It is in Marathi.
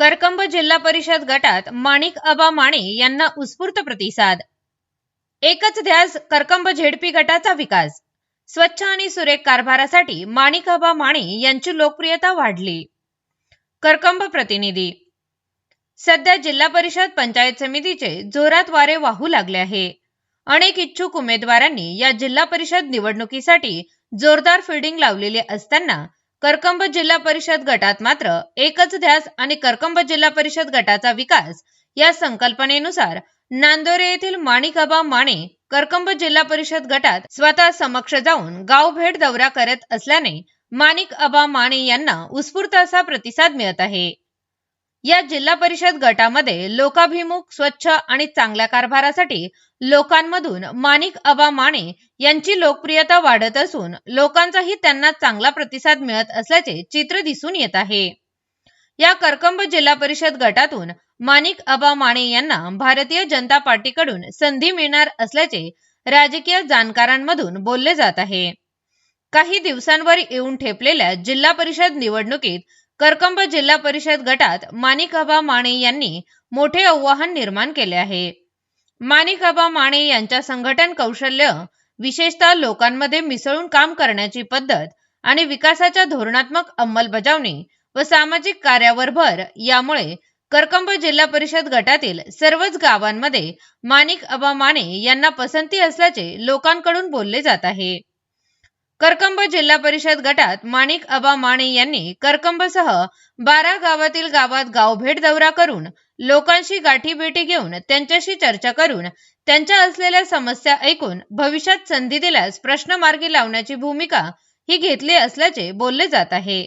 करकंब जिल्हा परिषद गटात माणिक अबा माने यांना उत्स्फूर्त प्रतिसाद. एकच ध्यास करकंब झेडपी गटाचा विकास. स्वच्छ आणि सुरेख कारभारासाठी माणिक अबा माने यांची लोकप्रियता वाढली. करकंब प्रतिनिधी. सध्या जिल्हा परिषद पंचायत समितीचे जोरात वारे वाहू लागले आहे. अनेक इच्छुक उमेदवारांनी या जिल्हा परिषद निवडणुकीसाठी जोरदार फिल्डिंग लावलेली असताना करकंब जिल्हा परिषद गटात मात्र एकच ध्यास आणि करकंब जिल्हा परिषद गटाचा विकास या संकल्पनेनुसार नांदोरे येथील माणिकाबा माने करकंब जिल्हा परिषद गटात स्वतः समक्ष जाऊन गाव भेट दौरा करत असल्याने माणिक अबा माने यांना उत्स्फूर्त असा प्रतिसाद मिळत आहे. या जिल्हा परिषद गटामध्ये लोकाभिमुख स्वच्छ आणि चांगल्या कारभारासाठी लोकांमधून माणिक अबा माने यांची लोकप्रियता वाढत असून लोकांचाही त्यांना चांगला प्रतिसाद मिळत असल्याचे चित्र दिसून येत आहे. या करकंब जिल्हा परिषद गटातून माणिक अबा माने यांना भारतीय जनता पार्टीकडून संधी मिळणार असल्याचे राजकीय जाणकारांमधून बोलले जात आहे. काही दिवसांवर येऊन ठेपलेल्या जिल्हा परिषद निवडणुकीत करकंब जिल्हा परिषद गटात माणिकाबा माने यांनी मोठे आव्हान निर्माण केले आहे. माणिकाबा माने यांच्या संघटन कौशल्य विशेषतः लोकांमध्ये मिसळून काम करण्याची पद्धत आणि विकासाच्या धोरणात्मक अंमलबजावणी व सामाजिक कार्यावर भर यामुळे करकंब जिल्हा परिषद गटातील सर्वच गावांमध्ये माणिक अबा माने यांना पसंती असल्याचे लोकांकडून बोलले जात आहे. करकंब जिल्हा परिषद गटात माणिक अबा माने यांनी करकंबसह बारा गावातील गावात गावभेट दौरा करून लोकांशी गाठीभेटी घेऊन त्यांच्याशी चर्चा करून त्यांच्या असलेल्या समस्या ऐकून भविष्यात संधी दिल्यास प्रश्न मार्गी लावण्याची भूमिका ही घेतली असल्याचे बोलले जात आहे.